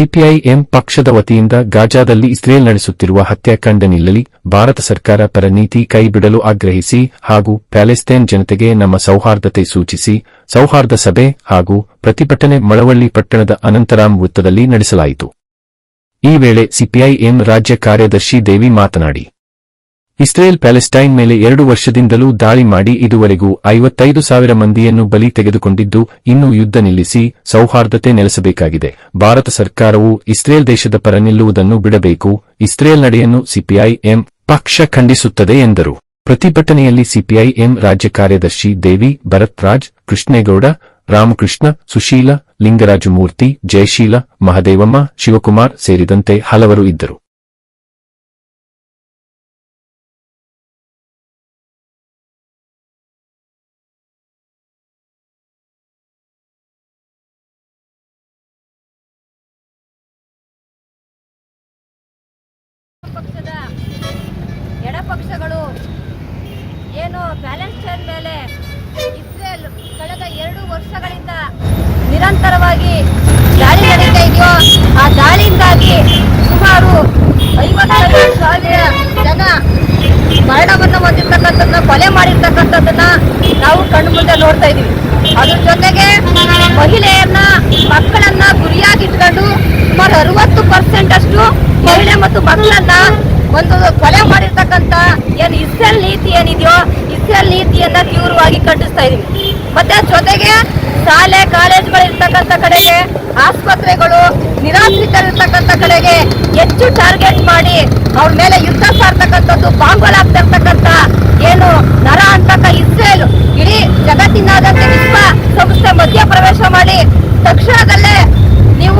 CPIM ಪಕ್ಷದ ವತಿಯಿಂದ ಗಾಜಾದಲ್ಲಿ Israel ನಡೆಸುತ್ತಿರುವ ಹತ್ಯಾಕಾಂಡ ನಿಲ್ಲಲಿ ಭಾರತ ಸರ್ಕಾರ ಪರ ನೀತಿ ಕೈಬಿಡಲು ಆಗ್ರಹಿಸಿ ಹಾಗೂ ಪ್ಯಾಲೆಸ್ತೇನ್ ಜನತೆಗೆ ನಮ್ಮ ಸೌಹಾರ್ದತೆ ಸೂಚಿಸಿ ಸೌಹಾರ್ದ ಸಭೆ ಹಾಗೂ ಪ್ರತಿಭಟನೆ ಮಳವಳ್ಳಿ ಪಟ್ಟಣದ ಅನಂತರಾಮ್ ವೃತ್ತದಲ್ಲಿ ನಡೆಸಲಾಯಿತು. ಈ ವೇಳೆ ಸಿಪಿಐಎಂ ರಾಜ್ಯ ಕಾರ್ಯದರ್ಶಿ ದೇವಿ ಮಾತನಾಡಿ ಇಸ್ರೇಲ್ ಪ್ಯಾಲೆಸ್ಟೈನ್ ಮೇಲೆ ಎರಡು ವರ್ಷದಿಂದಲೂ ದಾಳಿ ಮಾಡಿ ಇದುವರೆಗೂ ಐವತ್ತೈದು ಸಾವಿರ ಮಂದಿಯನ್ನು ಬಲಿ ತೆಗೆದುಕೊಂಡಿದ್ದು, ಇನ್ನು ಯುದ್ಧ ನಿಲ್ಲಿಸಿ ಸೌಹಾರ್ದತೆ ನೆಲೆಸಬೇಕಾಗಿದೆ. ಭಾರತ ಸರ್ಕಾರವು ಇಸ್ರೇಲ್ ದೇಶದ ಪರ ನಿಲ್ಲುವುದನ್ನು ಬಿಡಬೇಕು. ಇಸ್ರೇಲ್ ನಡೆಯನ್ನು ಸಿಪಿಐಎಂ ಪಕ್ಷ ಖಂಡಿಸುತ್ತದೆ ಎಂದರು. ಪ್ರತಿಭಟನೆಯಲ್ಲಿ ಸಿಪಿಐಎಂ ರಾಜ್ಯ ಕಾರ್ಯದರ್ಶಿ ದೇವಿ ಭರತ್ ರಾಜ್ ಕೃಷ್ಣೇಗೌಡ, ರಾಮಕೃಷ್ಣ, ಸುಶೀಲ ಲಿಂಗರಾಜು ಮೂರ್ತಿ ಜಯಶೀಲ, ಮಹದೇವಮ್ಮ, ಶಿವಕುಮಾರ್ ಸೇರಿದಂತೆ ಹಲವರು ಇದ್ದರು. ಎಡಪಕ್ಷಗಳು ಏನು ಪ್ಯಾಲೆಸ್ಟೈನ್ ಮೇಲೆ ಇಸ್ರೇಲ್ ಕಳೆದ ಎರಡು ವರ್ಷಗಳಿಂದ ನಿರಂತರವಾಗಿ ದಾಳಿ ನಡೀತಾ ಇದೆಯೋ, ಆ ದಾಳಿಯಿಂದಾಗಿ ಸುಮಾರು ಐವತ್ತೈದು ಸಾವಿರ ಜನ ಮರಣವನ್ನು ಹೊಂದಿರ್ತಕ್ಕಂಥದ್ದನ್ನ, ಕೊಲೆ ಮಾಡಿರ್ತಕ್ಕಂಥದ್ದನ್ನ ನಾವು ಕಣ್ಣು ಮುಂದೆ ನೋಡ್ತಾ ಇದೀವಿ ಅದ್ರ ಜೊತೆಗೆ ಮಹಿಳೆಯನ್ನ, ಮಕ್ಕಳನ್ನ ಗುರಿಯಾಗಿಟ್ಕೊಂಡು ಸುಮಾರು ಅರವತ್ತು ಪರ್ಸೆಂಟ್ ಅಷ್ಟು ಮಹಿಳೆ ಮತ್ತು ಮಕ್ಕಳನ್ನ ಒಂದು ಕೊಲೆ ಮಾಡಿರ್ತಕ್ಕಂಥ ಏನು ಇಸ್ರೇಲ್ ನೀತಿ ಏನಿದೆಯೋ, ಇಸ್ರೇಲ್ ನೀತಿಯನ್ನ ತೀವ್ರವಾಗಿ ಕಟ್ಟಿಸ್ತಾ ಇದೀವಿ ಮತ್ತೆ ಜೊತೆಗೆ ಶಾಲೆ ಕಾಲೇಜುಗಳು ಇರ್ತಕ್ಕಂಥ ಕಡೆಗೆ ಆಸ್ಪತ್ರೆಗಳು, ನಿರಾಶ್ರಿತರಿರ್ತಕ್ಕಂಥ ಕಡೆಗೆ ಹೆಚ್ಚು ಟಾರ್ಗೆಟ್ ಮಾಡಿ ಅವ್ರ ಮೇಲೆ ಯುದ್ಧ ಸಾರ್ತಕ್ಕಂಥದ್ದು ಬಾಂಗ್ಗಳಾಗ್ತಾ ಇರ್ತಕ್ಕಂಥ ಏನು ನರ ಅಂತಕ್ಕ ಇಸ್ರೇಲ್ ಇಡೀ ಜಗತ್ತಿನಾದ್ಯಂತ ವಿಶ್ವ ಸಂಸ್ಥೆ ಮಧ್ಯಪ್ರವೇಶ ಮಾಡಿ ತಕ್ಷಣದಲ್ಲೇ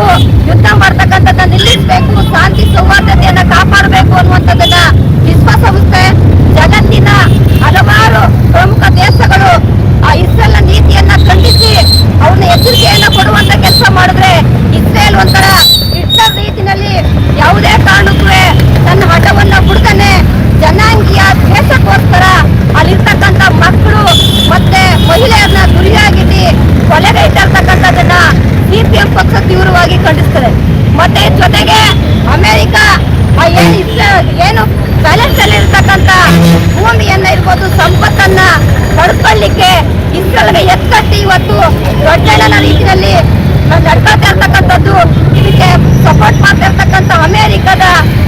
ನೀವು ಯುದ್ಧ ಮಾಡ್ತಕ್ಕಂಥದ್ದನ್ನ ನಿಲ್ಲಿಸಬೇಕು ಶಾಂತಿ ಸೌಹಾರ್ದತೆಯನ್ನ ಕಾಪಾಡಬೇಕು ಅನ್ನುವಂಥದ್ದನ್ನ ವಿಶ್ವಸಂಸ್ಥೆ ಜಗತ್ತಿನ ಹಲವಾರು ಪ್ರಮುಖ ದೇಶಗಳು ಆ ಇಸ್ರೇಲ್ ನೀತಿಯನ್ನ ಖಂಡಿಸಿ ಅವ್ರನ್ನ ಎಚ್ಚರಿಕೆಯನ್ನ ಕೊಡುವಂತ ಕೆಲಸ ಮಾಡಿದ್ರೆ ಇಸ್ರೇಲ್ ಒಂಥರ ಹಿಟ್ಲರ್ ರೀತಿನಲ್ಲಿ ಯಾವುದೇ ಕಾರಣಕ್ಕೂ ತನ್ನ ಹಠವನ್ನ ಬಿಡ್ತಾನೆ ಜನಾಂಗೀಯ ದ್ವೇಷಕ್ಕೋಸ್ಕರ ಅಲ್ಲಿರ್ತಕ್ಕಂಥ ಮಕ್ಕಳು ಮತ್ತೆ ಮಹಿಳೆಯರನ್ನ ಗುರಿಯಾಗಿಟ್ಟು ಕೊಲೆಗೈತಾ ಇರ್ತಕ್ಕಂಥದ್ದನ್ನ ಸಿಪಿಎಂ ಪಕ್ಷ ತೀವ್ರವಾಗಿ ಖಂಡಿಸ್ತದೆ ಮತ್ತೆ ಜೊತೆಗೆ ಅಮೆರಿಕ ಆ ಏನು ಇಸ್ರೇಲ್ ಪ್ಯಾಲೆಸ್ಟೈನ್ ಇರ್ತಕ್ಕಂಥ ಭೂಮಿಯನ್ನ ಇರ್ಬೋದು, ಸಂಪತ್ತನ್ನ ಪಡ್ಕೊಳ್ಳಿಕ್ಕೆ ಇಷ್ಟೊಳಗೆ ಎತ್ಕಟ್ಟಿ ಇವತ್ತು ದೊಡ್ಡ ರೀತಿಯಲ್ಲಿ ನಡ್ಕೊಳ್ತಾ ಇರ್ತಕ್ಕಂಥದ್ದು ಇದಕ್ಕೆ ಸಪೋರ್ಟ್ ಮಾಡ್ತಾ ಅಮೆರಿಕದ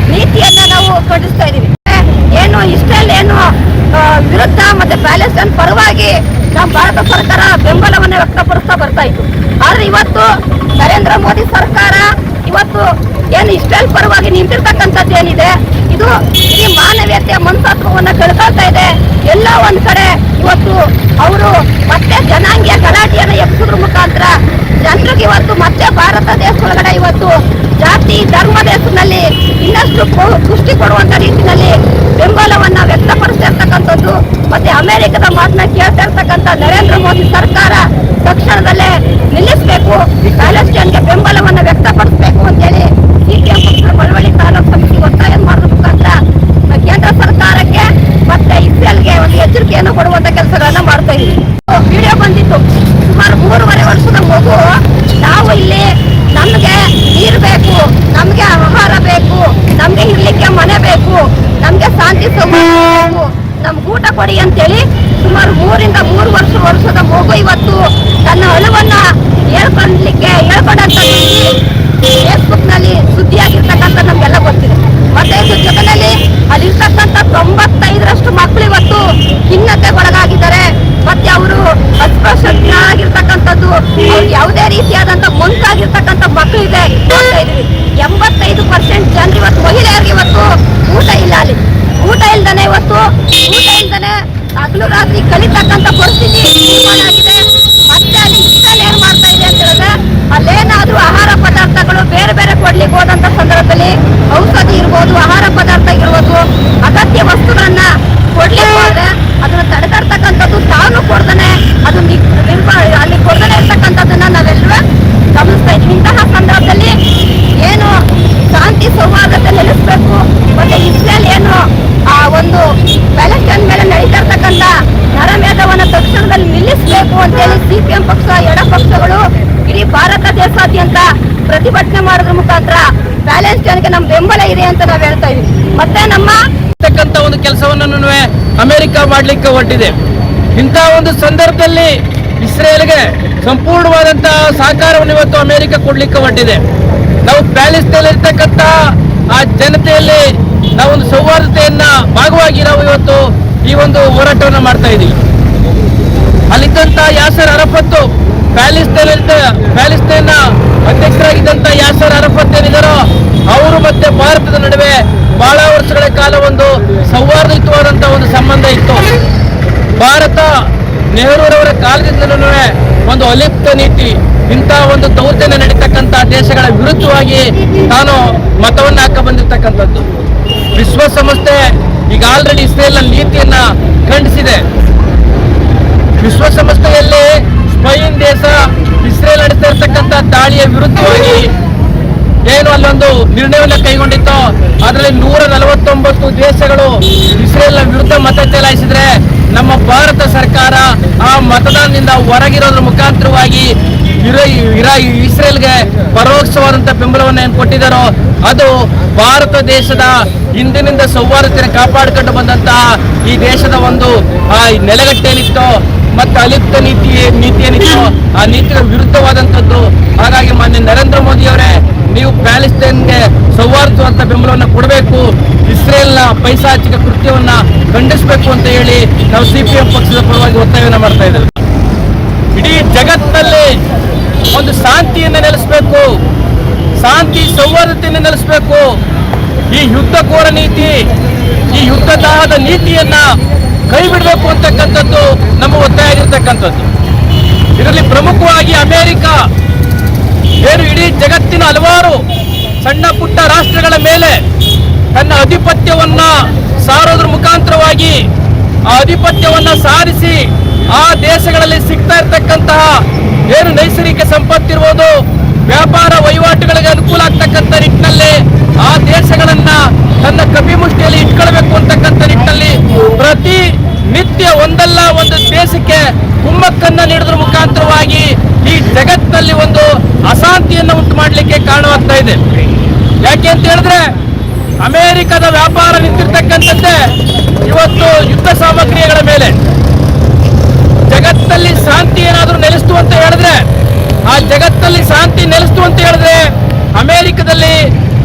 ನೀತಿಯನ್ನ ನಾವು ಖಂಡಿಸ್ತಾ ಇದೀವಿ ಏನು ಇಸ್ರೇಲ್ ಏನು ವಿರುದ್ಧ ಮತ್ತೆ ಪ್ಯಾಲೆಸ್ಟೈನ್ ಪರವಾಗಿ ನಮ್ಮ ಭಾರತ ಸರ್ಕಾರ ಬೆಂಬಲವನ್ನು ವ್ಯಕ್ತಪಡಿಸ್ತಾ ಬರ್ತಾ ಇತ್ತು. ಆದ್ರೆ ಇವತ್ತು ನರೇಂದ್ರ ಮೋದಿ ಸರ್ಕಾರ ಇವತ್ತು ಏನು ಇಸ್ರೇಲ್ ಪರವಾಗಿ ನಿಂತಿರ್ತಕ್ಕಂಥದ್ದು ಏನಿದೆ ಇದು ಇಡೀ ಮಾನವೀಯತೆಯ ಮನಸ್ತತ್ವವನ್ನ ಕಳ್ಕೊಳ್ತಾ ಇದೆ. ಎಲ್ಲ ಒಂದ್ ಕಡೆ ಇವತ್ತು ಅವರು ಮತ್ತೆ ಜನಾಂಗೀಯ ಗಲಾಟೆಯನ್ನ ಎಬ್ಬಿಸೋದ್ರ ಮುಖಾಂತರ ಜನರಿಗೆ ಇವತ್ತು ಮತ್ತೆ ಭಾರತ ದೇಶದೊಳಗಡೆ ಇವತ್ತು ಜಾತಿ, ಧರ್ಮ ದೇಶದಲ್ಲಿ ಇನ್ನಷ್ಟು ಪುಷ್ಟಿ ಕೊಡುವಂತ ರೀತಿಯಲ್ಲಿ ಬೆಂಬಲವನ್ನ ವ್ಯಕ್ತಪಡಿಸ್ತಾ ಇರ್ತಕ್ಕಂಥದ್ದು ಮತ್ತೆ ಅಮೆರಿಕದ ಮಾತನ್ನ ಕೇಳ್ತಾ ಇರ್ತಕ್ಕಂಥ ನರೇಂದ್ರ ಮೋದಿ ಸರ್ಕಾರ ತಕ್ಷಣದಲ್ಲೇ ನಿಲ್ಲಿಸಬೇಕು ಪ್ಯಾಲೆಸ್ಟೈನ್ಗೆ ಬೆಂಬಲವನ್ನ ವ್ಯಕ್ತಪಡಿಸಬೇಕು ಅಂತೇಳಿ ಸಿಪಿಎಂ ಪಕ್ಷದ ಮಳವಳ್ಳಿ ತಾಲೂಕು ಸಮಿತಿ ಒತ್ತಾಯ ಮಾಡೋದ್ರ ಮುಖಾಂತರ ಕೇಂದ್ರ ಸರ್ಕಾರಕ್ಕೆ ಮತ್ತೆ ಇಸ್ರೇಲ್ಗೆ ಒಂದು ಎಚ್ಚರಿಕೆಯನ್ನು ಕೊಡುವಂತ ಕೆಲಸಗಳನ್ನ ಮಾಡ್ತಾ ಇದ್ದೀವಿ ವಿಡಿಯೋ ಬಂದಿತ್ತು ಸುಮಾರು ಮೂರುವರೆ ವರ್ಷದ ಮಗು ನಾವು ಇಲ್ಲಿ ನಮ್ಗೆ ನೀರು ಬೇಕು ನಮ್ಗೆ ಆಹಾರ ಬೇಕು ನಮ್ಗೆ ಇರ್ಲಿಕ್ಕೆ ಮನೆ ಬೇಕು ನಮ್ಗೆ ಶಾಂತಿ ಸೌಹಾರ್ದ ಬೇಕು ನಮ್ಗೆ ಊಟ ಕೊಡಿ ಅಂತೇಳಿ ಸುಮಾರು ಮೂರಿಂದ ಮೂರು ವರ್ಷ ವರ್ಷದ ಮಗು ಇವತ್ತು ತನ್ನ ಅಳುವನ್ನ ಹೇಳ್ಕೊಳ್ಲಿಕ್ಕೆ ಹೇಳ್ಕೊಂಡಂತ ಫೇಸ್ಬುಕ್ನಲ್ಲಿ ಸುದ್ದಿಯಾಗಿರ್ತಕ್ಕಂಥ ನಮ್ಗೆಲ್ಲ ಗೊತ್ತಿದೆ. ಮತ್ತೆ ಇದ್ರ ಜೊತೆಯಲ್ಲಿ ಅಲ್ಲಿರ್ತಕ್ಕಂಥ ತೊಂಬತ್ತೈದರಷ್ಟು ಮಕ್ಕಳು ಇವತ್ತು ಖಿನ್ನತೆಗೊಳಗಾಗಿದ್ದಾರೆ. ಮತ್ತೆ ಅವರು ಅಸ್ಪೃಶ್ಯರಾಗಿರ್ತಕ್ಕಂಥದ್ದು ಅವ್ರಿಗೆ ಯಾವುದೇ ರೀತಿಯಾದಂತ ಮಂಕಾಗಿರ್ತಕ್ಕಂಥ ಮಕ್ಕಳಿದೆ ಇದೆ ಎಂಬತ್ತೈದು ಪರ್ಸೆಂಟ್ ಜನರು ಇವತ್ತು ಮಹಿಳೆಯರಿಗೆ ಇವತ್ತು ಊಟ ಇಲ್ಲ ಅಲ್ಲಿ. ಊಟ ಇಲ್ದಾನೆ ಇವತ್ತು. ಊಟ ಇಲ್ದಾನೆ ಹಗಲು ರಾತ್ರಿ ಕಲಿತಕ್ಕಂತ ಪರಿಸ್ಥಿತಿ ಮತ್ತೆ ಅಲ್ಲಿ ಏನ್ ಮಾಡ್ತಾ ಇದೆ ಅಂತ ಹೇಳಿದ್ರೆ ಅಲ್ಲೇನಾದ್ರೂ ಆಹಾರ ಪದಾರ್ಥಗಳು ಬೇರೆ ಬೇರೆ ಕೊಡ್ಲಿಕ್ಕೆ ಹೋದಂತ ಸಂದರ್ಭದಲ್ಲಿ ಔಷಧಿ ಇರ್ಬೋದು ಆಹಾರ ಪದಾರ್ಥ ಇರ್ಬೋದು ಅಗತ್ಯ ವಸ್ತುಗಳನ್ನ ಕೊಡ್ಲಿಕ್ಕೆ ಹೋದ್ರೆ ಅದನ್ನ ತಡೆಗಟ್ಟತಕ್ಕಂಥದ್ದು ತಾನು ಕೊಡ್ತಾನೆ ಅದು ನಿ- ನಿರ್ಮ- ಅಲ್ಲಿ ಕೊಡ್ತಾನೆ ಇರ್ತಕ್ಕಂಥದ್ದನ್ನ ನಾವೆಲ್ಲರೂ ಗಮನಿಸ್ತಾ ಇದ್ದೀವಿ ಇಂತಹ ಸಂದರ್ಭದಲ್ಲಿ ಏನು ಶಾಂತಿ ಸೌಹಾರ್ದತೆ ನೆಲೆಸಬೇಕು ಮತ್ತೆ ಇಸ್ರೇಲ್ ಏನು ಆ ಒಂದು ಪ್ಯಾಲೆಸ್ಟೈನ್ ಮೇಲೆ ನಡೀತಾ ಇರ್ತಕ್ಕಂಥ ಅಂತ ನಿಲ್ಲಿಸಬೇಕು ಅಂತೇಳಿ ಸಿಪಿಎಂ ಪಕ್ಷ, ಎಡ ಪಕ್ಷಗಳು ಇಡೀ ಭಾರತ ದೇಶಾದ್ಯಂತ ಪ್ರತಿಭಟನೆ ಮಾಡೋದ್ರ ಮುಖಾಂತರ ಪ್ಯಾಲೆಸ್ಟೈನ್ಗೆ ನಮ್ಮ ಬೆಂಬಲ ಇದೆ ಅಂತ ನಾವು ಹೇಳ್ತಾ ಇದೀವಿ. ಮತ್ತೆ ನಮ್ಮ ತಕ್ಕಂತ ಒಂದು ಕೆಲಸವನ್ನು ಅಮೆರಿಕ ಮಾಡ್ಲಿಕ್ಕೆ ಹೊರಟಿದೆ. ಇಂಥ ಒಂದು ಸಂದರ್ಭದಲ್ಲಿ ಇಸ್ರೇಲ್ಗೆ ಸಂಪೂರ್ಣವಾದಂತಹ ಸಹಕಾರವನ್ನು ಇವತ್ತು ಅಮೆರಿಕ ಕೊಡ್ಲಿಕ್ಕೆ ಹೊರಟಿದೆ. ನಾವು ಪ್ಯಾಲೆಸ್ಟೈನ್ ಆ ಜನತೆಯಲ್ಲಿ ನಾವೊಂದು ಸೌಹಾರ್ದತೆಯನ್ನ ಭಾಗವಾಗಿ ನಾವು ಇವತ್ತು ಈ ಒಂದು ಹೋರಾಟವನ್ನು ಮಾಡ್ತಾ ಇದ್ದೀವಿ ಅಲ್ಲಿದ್ದಂತ ಯಾಸರ್ ಅರಫತ್ ಪ್ಯಾಲಿಸ್ತೇನ್ ಪ್ಯಾಲಿಸ್ಟೈನ್ ಅಧ್ಯಕ್ಷರಾಗಿದ್ದಂಥ ಯಾಸರ್ ಅರಫತ್ ಏನಿದ್ದಾರೋ ಅವರು ಮತ್ತೆ ಭಾರತದ ನಡುವೆ ಬಹಳ ವರ್ಷಗಳ ಕಾಲ ಒಂದು ಸೌಹಾರ್ದಯುತವಾದಂತಹ ಒಂದು ಸಂಬಂಧ ಇತ್ತು. ಭಾರತ ನೆಹರೂರವರ ಕಾಲದಿಂದಲೂ ಒಂದು ಅಲಿಪ್ತ ನೀತಿ, ಇಂಥ ಒಂದು ದೌರ್ಜನ್ಯ ನಡೀತಕ್ಕಂಥ ದೇಶಗಳ ವಿರುದ್ಧವಾಗಿ ತಾನು ಮತವನ್ನು ಹಾಕ ಬಂದಿರತಕ್ಕಂಥದ್ದು. ವಿಶ್ವಸಂಸ್ಥೆ ಈಗ ಆಲ್ರೆಡಿ ಇಸ್ರೇಲ್ನ ನೀತಿಯನ್ನ ಖಂಡಿಸಿದೆ. ವಿಶ್ವಸಂಸ್ಥೆಯಲ್ಲಿ ಸ್ಪೈನ್ ದೇಶ ಇಸ್ರೇಲ್ ನಡೆಸ್ತಾ ಇರ್ತಕ್ಕಂಥ ದಾಳಿಯ ವಿರುದ್ಧವಾಗಿ ಏನು ಅಲ್ಲೊಂದು ನಿರ್ಣಯವನ್ನು ಕೈಗೊಂಡಿತ್ತು. ಅದರಲ್ಲಿ ನೂರ ನಲವತ್ತೊಂಬತ್ತು ದೇಶಗಳು ಇಸ್ರೇಲ್ನ ವಿರುದ್ಧ ಮತ ಚಲಾಯಿಸಿದ್ರೆ ನಮ್ಮ ಭಾರತ ಸರ್ಕಾರ ಆ ಮತದಾನದಿಂದ ಹೊರಗಿರೋದ್ರ ಮುಖಾಂತರವಾಗಿ ಇಸ್ರೇಲ್ಗೆ ಪರೋಕ್ಷವಾದಂತ ಬೆಂಬಲವನ್ನು ಏನು ಕೊಟ್ಟಿದ್ದಾರೋ ಅದು ಭಾರತ ದೇಶದ ಹಿಂದಿನಿಂದ ಸೌಹಾರ್ದತೆಯನ್ನು ಕಾಪಾಡಿಕೊಂಡು ಬಂದಂತಹ ಈ ದೇಶದ ಒಂದು, ಆ ನೆಲೆಗಟ್ಟೇನಿತ್ತು ಮತ್ತು ಅಲಿಪ್ತ ನೀತಿ ನೀತಿ ಏನಿತ್ತು ಆ ನೀತಿಗೆ ವಿರುದ್ಧವಾದಂಥದ್ದು. ಹಾಗಾಗಿ ಮಾನ್ಯ ನರೇಂದ್ರ ಮೋದಿ ಅವರೇ ನೀವು ಪ್ಯಾಲೆಸ್ಟೈನ್ಗೆ ಸೌಹಾರ್ದವಂತ ಬೆಂಬಲವನ್ನು ಕೊಡಬೇಕು. ಇಸ್ರೇಲ್ನ ಪೈಸಾಚಿಕ ಕೃತ್ಯವನ್ನ ಖಂಡಿಸಬೇಕು ಅಂತ ಹೇಳಿ ನಾವು ಸಿಪಿಎಂ ಪಕ್ಷದ ಪರವಾಗಿ ಒತ್ತಾಯವನ್ನು ಮಾಡ್ತಾ ಇದ್ದೇವೆ. ಇಡೀ ಜಗತ್ತಿನಲ್ಲಿ ಒಂದು ಶಾಂತಿಯನ್ನು ನೆಲೆಸಬೇಕು. ಶಾಂತಿ ಸೌಹಾರ್ದತೆಯನ್ನು ನೆಲೆಸಬೇಕು. ಈ ಯುದ್ಧ ಕೋರ ನೀತಿ ಈ ಯುದ್ಧದಾಹದ ನೀತಿಯನ್ನ ಕೈ ಬಿಡಬೇಕು ಅಂತಕ್ಕಂಥದ್ದು ನಮ್ಮ ಒತ್ತಾಯ ಆಗಿರ್ತಕ್ಕಂಥದ್ದು ಇದರಲ್ಲಿ ಪ್ರಮುಖವಾಗಿ ಅಮೆರಿಕ, ಏನು ಇಡೀ ಜಗತ್ತಿನ ಹಲವಾರು ಸಣ್ಣ ಪುಟ್ಟ ರಾಷ್ಟ್ರಗಳ ಮೇಲೆ ತನ್ನ ಆಧಿಪತ್ಯವನ್ನ ಸಾರೋದ್ರ ಮುಖಾಂತರವಾಗಿ ಆ ಆಧಿಪತ್ಯವನ್ನ ಸಾರಿಸಿ ಆ ದೇಶಗಳಲ್ಲಿ ಸಿಗ್ತಾ ಇರ್ತಕ್ಕಂತಹ ಏನು ನೈಸರ್ಗಿಕ ಸಂಪತ್ತಿರ್ಬೋದು, ವ್ಯಾಪಾರ ವಹಿವಾಟುಗಳಿಗೆ ಅನುಕೂಲ ಆಗ್ತಕ್ಕಂಥ ನಿಟ್ಟಿನಲ್ಲಿ ಆ ದೇಶಗಳನ್ನ ತನ್ನ ಕಪಿಮುಷ್ಟಿಯಲ್ಲಿ ಇಟ್ಕೊಳ್ಬೇಕು ಅಂತಕ್ಕಂಥ ನಿಟ್ಟಿನಲ್ಲಿ ಪ್ರತಿ ನಿತ್ಯ ಒಂದಲ್ಲ ಒಂದು ದೇಶಕ್ಕೆ ಕುಮ್ಮಕ್ಕನ್ನ ನೀಡೋದ್ರ ಮುಖಾಂತರವಾಗಿ ಈ ಜಗತ್ತಿನಲ್ಲಿ ಒಂದು ಅಶಾಂತಿಯನ್ನು ಉಂಟು ಮಾಡಲಿಕ್ಕೆ ಕಾರಣವಾಗ್ತಾ ಇದೆ. ಯಾಕೆ ಅಂತ ಹೇಳಿದ್ರೆ, ಅಮೆರಿಕದ ವ್ಯಾಪಾರ ನಿಂತಿರ್ತಕ್ಕಂಥದ್ದೇ ಇವತ್ತು ಯುದ್ಧ ಸಾಮಗ್ರಿಗಳ ಮೇಲೆ. ಜಗತ್ತಲ್ಲಿ ಶಾಂತಿ ಏನಾದರೂ ನೆಲೆಸ್ತು ಅಂತ ಹೇಳಿದ್ರೆ, ಆ ಜಗತ್ತಲ್ಲಿ ಶಾಂತಿ ನೆಲೆಸ್ತು ಅಂತ ಹೇಳಿದ್ರೆ ಅಮೆರಿಕದಲ್ಲಿ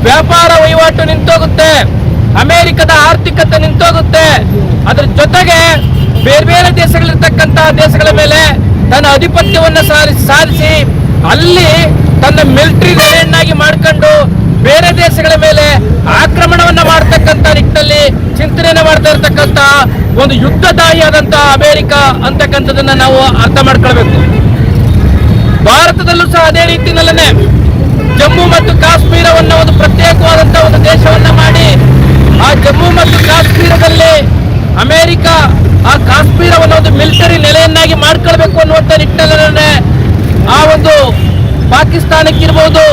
ವ್ಯಾಪಾರ ವಹಿವಾಟು ನಿಂತೋಗುತ್ತೆ, ಅಮೆರಿಕದ ಆರ್ಥಿಕತೆ ನಿಂತೋಗುತ್ತೆ. ಅದ್ರ ಜೊತೆಗೆ ಬೇರೆ ಬೇರೆ ದೇಶಗಳಿರ್ತಕ್ಕಂತಹ ದೇಶಗಳ ಮೇಲೆ ತನ್ನ ಅಧಿಪತ್ಯವನ್ನ ಸಾಧಿಸಿ ಸಾಧಿಸಿ ಅಲ್ಲಿ ತನ್ನ ಮಿಲಿಟರಿ ನೆಲೆಯನ್ನಾಗಿ ಮಾಡ್ಕೊಂಡು ಬೇರೆ ದೇಶಗಳ ಮೇಲೆ ಆಕ್ರಮಣವನ್ನ ಮಾಡತಕ್ಕಂತ ನಿಟ್ಟಿನಲ್ಲಿ ಚಿಂತನೆಯನ್ನ ಮಾಡ್ತಾ ಇರ್ತಕ್ಕಂತ ಒಂದು ಯುದ್ಧದಾಯಿಯಾದಂತ ಅಮೆರಿಕ ಅಂತಕ್ಕಂಥದನ್ನ ನಾವು ಅರ್ಥ ಮಾಡ್ಕೊಳ್ಬೇಕು. ಭಾರತದಲ್ಲೂ ಸಹ ಅದೇ ರೀತಿಯಲ್ಲೇ ಜಮ್ಮು ಮತ್ತು ಕಾಶ್ಮೀರವನ್ನ ಒಂದು ಪ್ರತ್ಯೇಕವಾದಂತ ಒಂದು ದೇಶವನ್ನ ಮಾಡಿ ಆ ಜಮ್ಮು ಮತ್ತು ಕಾಶ್ಮೀರದಲ್ಲಿ ಅಮೆರಿಕ ಆ ಕಾಶ್ಮೀರವನ್ನು ಒಂದು ಮಿಲಿಟರಿ ನೆಲೆಯನ್ನಾಗಿ ಮಾಡ್ಕೊಳ್ಬೇಕು ಅನ್ನುವಂಥ ಪಾಕಿಸ್ತಾನಕ್ಕಿರ್ಬೋದು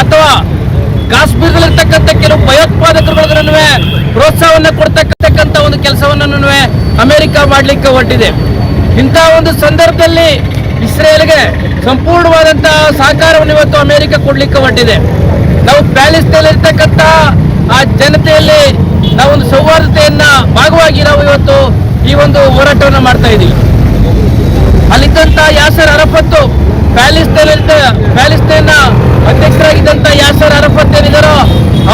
ಅಥವಾ ಕಾಶ್ಮೀರದಲ್ಲಿರ್ತಕ್ಕಂಥ ಕೆಲವು ಭಯೋತ್ಪಾದಕರುಗಳನ್ನು ಪ್ರೋತ್ಸಾಹವನ್ನು ಕೊಡ್ತಕ್ಕಂಥ ಒಂದು ಕೆಲಸವನ್ನು ಅಮೆರಿಕ ಮಾಡಲಿಕ್ಕೆ ಹೊರಟಿದೆ. ಇಂಥ ಒಂದು ಸಂದರ್ಭದಲ್ಲಿ ಇಸ್ರೇಲ್ಗೆ ಸಂಪೂರ್ಣವಾದಂತಹ ಸಹಕಾರವನ್ನು ಇವತ್ತು ಅಮೆರಿಕ ಕೊಡ್ಲಿಕ್ಕೆ ಹೊರಟಿದೆ. ನಾವು ಪ್ಯಾಲೆಸ್ಟೈನ್ ಇರ್ತಕ್ಕಂಥ ಆ ಜನತೆಯಲ್ಲಿ ನಾವೊಂದು ಸೌಹಾರ್ದತೆಯನ್ನ ಭಾಗವಾಗಿ ನಾವು ಇವತ್ತು ಈ ಒಂದು ಹೋರಾಟವನ್ನು ಮಾಡ್ತಾ ಇದ್ದೀವಿ ಅಲ್ಲಿದ್ದಂತ ಯಾಸರ್ ಅರಫತ್ ಪ್ಯಾಲಿಸ್ಟೈನ್ ಪ್ಯಾಲಿಸ್ಟೈನ್ ಅಧ್ಯಕ್ಷರಾಗಿದ್ದಂತ ಯಾಸರ್ ಅರಫತ್ ಏನಿದಾರೋ,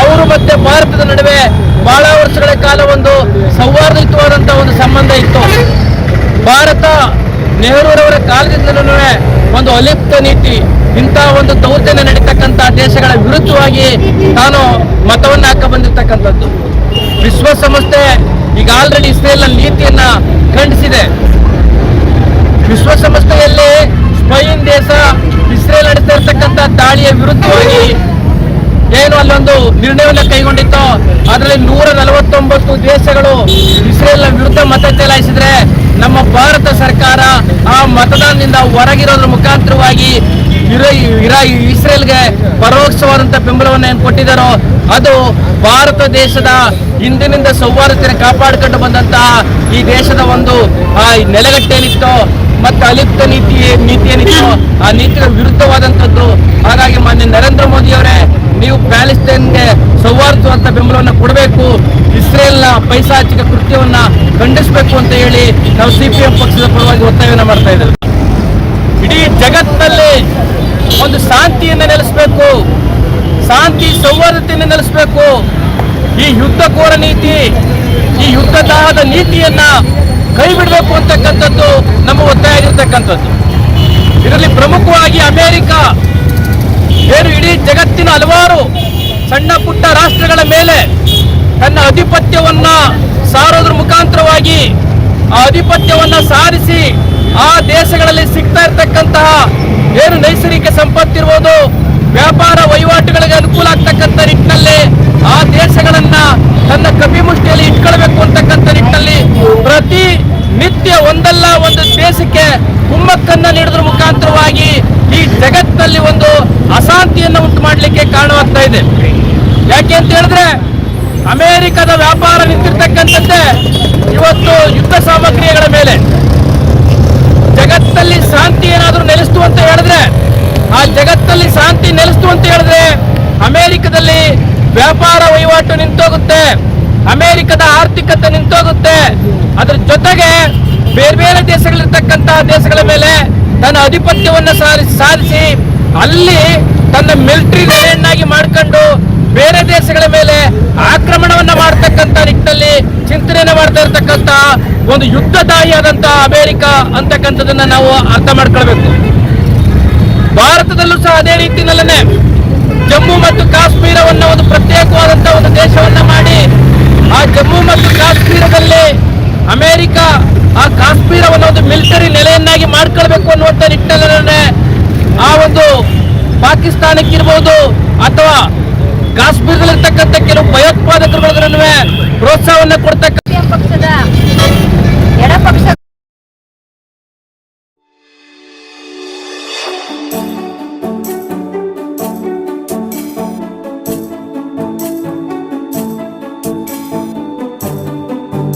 ಅವರು ಮತ್ತೆ ಭಾರತದ ನಡುವೆ ಬಹಳ ವರ್ಷಗಳ ಕಾಲ ಒಂದು ಸೌಹಾರ್ದಯುತವಾದಂತಹ ಒಂದು ಸಂಬಂಧ ಇತ್ತು. ಭಾರತ ನೆಹರೂರವರ ಕಾಲದಿಂದಲೂ ಒಂದು ಅಲಿಪ್ತ ನೀತಿ ಇಂತಹ ಒಂದು ದೌರ್ಜನ್ಯ ನಡೀತಕ್ಕಂಥ ದೇಶಗಳ ವಿರುದ್ಧವಾಗಿ ತಾನು ಮತವನ್ನು ಹಾಕ ಬಂದಿರ್ತಕ್ಕಂಥದ್ದು. ವಿಶ್ವಸಂಸ್ಥೆ ಈಗ ಆಲ್ರೆಡಿ ಇಸ್ರೇಲ್ನ ನೀತಿಯನ್ನ ಖಂಡಿಸಿದೆ. ವಿಶ್ವಸಂಸ್ಥೆಯಲ್ಲಿ ಸ್ಪೈನ್ ದೇಶ ಇಸ್ರೇಲ್ ನಡೆಸ್ತಾ ಇರ್ತಕ್ಕಂಥ ದಾಳಿಯ ವಿರುದ್ಧವಾಗಿ ಏನು ಅಲ್ಲೊಂದು ನಿರ್ಣಯವನ್ನು ಕೈಗೊಂಡಿತ್ತು, ಅದರಲ್ಲಿ ನೂರ ನಲವತ್ತೊಂಬತ್ತು ದೇಶಗಳು ಇಸ್ರೇಲ್ನ ವಿರುದ್ಧ ಮತ ಚಲಾಯಿಸಿದ್ರೆ ನಮ್ಮ ಭಾರತ ಸರ್ಕಾರ ಆ ಮತದಾನದಿಂದ ಹೊರಗಿರೋದ್ರ ಮುಖಾಂತರವಾಗಿ ಇಸ್ರೇಲ್ಗೆ ಪರೋಕ್ಷವಾದಂತ ಬೆಂಬಲವನ್ನು ಏನು ಕೊಟ್ಟಿದ್ದಾರೋ, ಅದು ಭಾರತ ದೇಶದ ಹಿಂದಿನಿಂದ ಸೌಹಾರ್ದತೆಯನ್ನು ಕಾಪಾಡಿಕೊಂಡು ಬಂದಂತಹ ಈ ದೇಶದ ಒಂದು, ಆ ನೆಲೆಗಟ್ಟೇನಿತ್ತು ಮತ್ತೆ ಅಲಿಪ್ತ ನೀತಿ ನೀತಿ ಏನಿತ್ತು ಆ ನೀತಿಯ ವಿರುದ್ಧವಾದಂಥದ್ದು. ಹಾಗಾಗಿ ಮಾನ್ಯ ನರೇಂದ್ರ ಮೋದಿ ಅವರೇ ನೀವು ಪ್ಯಾಲೆಸ್ತೈನ್ಗೆ ಸೌಹಾರ್ದವಂತ ಬೆಂಬಲವನ್ನು ಕೊಡಬೇಕು. ಇಸ್ರೇಲ್ನ ಪೈಸಾಚಿಕ ಕೃತ್ಯವನ್ನ ಖಂಡಿಸಬೇಕು ಅಂತ ಹೇಳಿ ನಾವು ಸಿಪಿಎಂ ಪಕ್ಷದ ಪರವಾಗಿ ಒತ್ತಾಯವನ್ನು ಮಾಡ್ತಾ ಇದ್ದೇವೆ. ಇಡೀ ಜಗತ್ತಿನಲ್ಲಿ ಒಂದು ಶಾಂತಿಯನ್ನು ನೆಲೆಸಬೇಕು. ಶಾಂತಿ ಸೌಹಾರ್ದತೆಯನ್ನು ನೆಲೆಸಬೇಕು. ಈ ಯುದ್ಧ ಕೋರ ನೀತಿ ಈ ಯುದ್ಧದಾಹದ ನೀತಿಯನ್ನ ಕೈ ಬಿಡಬೇಕು ಅಂತಕ್ಕಂಥದ್ದು ನಮ್ಮ ಒತ್ತಾಯ ಆಗಿರ್ತಕ್ಕಂಥದ್ದು ಇದರಲ್ಲಿ ಪ್ರಮುಖವಾಗಿ ಅಮೆರಿಕ, ಏನು ಇಡೀ ಜಗತ್ತಿನ ಹಲವಾರು ಸಣ್ಣ ಪುಟ್ಟ ರಾಷ್ಟ್ರಗಳ ಮೇಲೆ ತನ್ನ ಆಧಿಪತ್ಯವನ್ನ ಸಾರೋದ್ರ ಮುಖಾಂತರವಾಗಿ ಆ ಆಧಿಪತ್ಯವನ್ನ ಸಾರಿಸಿ ಆ ದೇಶಗಳಲ್ಲಿ ಸಿಗ್ತಾ ಇರ್ತಕ್ಕಂತಹ ಏನು ನೈಸರ್ಗಿಕ ಸಂಪತ್ತಿರ್ಬೋದು ವ್ಯಾಪಾರ ವಹಿವಾಟುಗಳಿಗೆ ಅನುಕೂಲ ಆಗ್ತಕ್ಕಂಥ ನಿಟ್ಟಿನಲ್ಲಿ ಆ ದೇಶಗಳನ್ನ ತನ್ನ ಕಪಿಮುಷ್ಟಿಯಲ್ಲಿ ಇಟ್ಕೊಳ್ಬೇಕು ಅಂತಕ್ಕಂಥ ನಿಟ್ಟಿನಲ್ಲಿ ಪ್ರತಿ ನಿತ್ಯ ಒಂದಲ್ಲ ಒಂದು ದೇಶಕ್ಕೆ ಕುಮ್ಮಕ್ಕನ್ನ ನೀಡೋದ್ರ ಮುಖಾಂತರವಾಗಿ ಈ ಜಗತ್ತಿನಲ್ಲಿ ಒಂದು ಅಶಾಂತಿಯನ್ನು ಉಂಟು ಮಾಡಲಿಕ್ಕೆ ಕಾರಣವಾಗ್ತಾ ಇದೆ. ಯಾಕೆ ಅಂತ ಹೇಳಿದ್ರೆ, ಅಮೆರಿಕದ ವ್ಯಾಪಾರ ನಿಂತಿರ್ತಕ್ಕಂಥದ್ದೇ ಇವತ್ತು ಯುದ್ಧ ಸಾಮಗ್ರಿಗಳ ಮೇಲೆ. ಜಗತ್ತಲ್ಲಿ ಶಾಂತಿ ಏನಾದರೂ ನೆಲೆಸ್ತು ಅಂತ ಹೇಳಿದ್ರೆ, ಆ ಜಗತ್ತಲ್ಲಿ ಶಾಂತಿ ನೆಲೆಸ್ತು ಅಂತ ಹೇಳಿದ್ರೆ ಅಮೆರಿಕದಲ್ಲಿ ವ್ಯಾಪಾರ ವಹಿವಾಟು ನಿಂತೋಗುತ್ತೆ. ಅಮೆರಿಕದ ಆರ್ಥಿಕತೆ ನಿಂತೋಗುತ್ತೆ. ಅದ್ರ ಜೊತೆಗೆ ಬೇರೆ ಬೇರೆ ದೇಶಗಳಿರ್ತಕ್ಕಂತಹ ದೇಶಗಳ ಮೇಲೆ ತನ್ನ ಆಧಿಪತ್ಯವನ್ನು ಸಾಧಿಸಿ ಅಲ್ಲಿ ತನ್ನ ಮಿಲಿಟರಿ ನೆಲೆಯನ್ನಾಗಿ ಮಾಡ್ಕೊಂಡು ಬೇರೆ ದೇಶಗಳ ಮೇಲೆ ಆಕ್ರಮಣವನ್ನ ಮಾಡ್ತಕ್ಕಂಥ ನಿಟ್ಟಿನಲ್ಲಿ ಚಿಂತನೆಯನ್ನು ಮಾಡ್ತಾ ಇರ್ತಕ್ಕಂಥ ಒಂದು ಯುದ್ಧದಾಯಿಯಾದಂತಹ ಅಮೆರಿಕ ಅಂತಕ್ಕಂಥದನ್ನ ನಾವು ಅರ್ಥ ಮಾಡ್ಕೊಳ್ಬೇಕು. ಭಾರತದಲ್ಲೂ ಸಹ ಅದೇ ರೀತಿಯಲ್ಲೇ ಜಮ್ಮು ಮತ್ತು ಕಾಶ್ಮೀರವನ್ನ ಒಂದು ಪ್ರತ್ಯೇಕವಾದಂತಹ ಒಂದು ದೇಶವನ್ನ ಮಾಡಿ ಆ ಜಮ್ಮು ಮತ್ತು ಕಾಶ್ಮೀರದಲ್ಲಿ ಅಮೆರಿಕ ಆ ಕಾಶ್ಮೀರವನ್ನು ಒಂದು ಮಿಲಿಟರಿ ನೆಲೆಯನ್ನಾಗಿ ಮಾಡ್ಕೊಳ್ಬೇಕು ಅನ್ನುವಂಥ ನಿಟ್ಟಿನಲ್ಲೇ ಆ ಒಂದು ಪಾಕಿಸ್ತಾನಕ್ಕಿರ್ಬೋದು ಅಥವಾ ಕಾಶ್ಮೀರದಲ್ಲಿರ್ತಕ್ಕಂಥ ಕೆಲವು ಭಯೋತ್ಪಾದಕರುಗಳ ಪ್ರೋತ್ಸಾಹವನ್ನು ಕೊಡ್ತಕ್ಕ ಪಕ್ಷದ ಎಡಪಕ್ಷ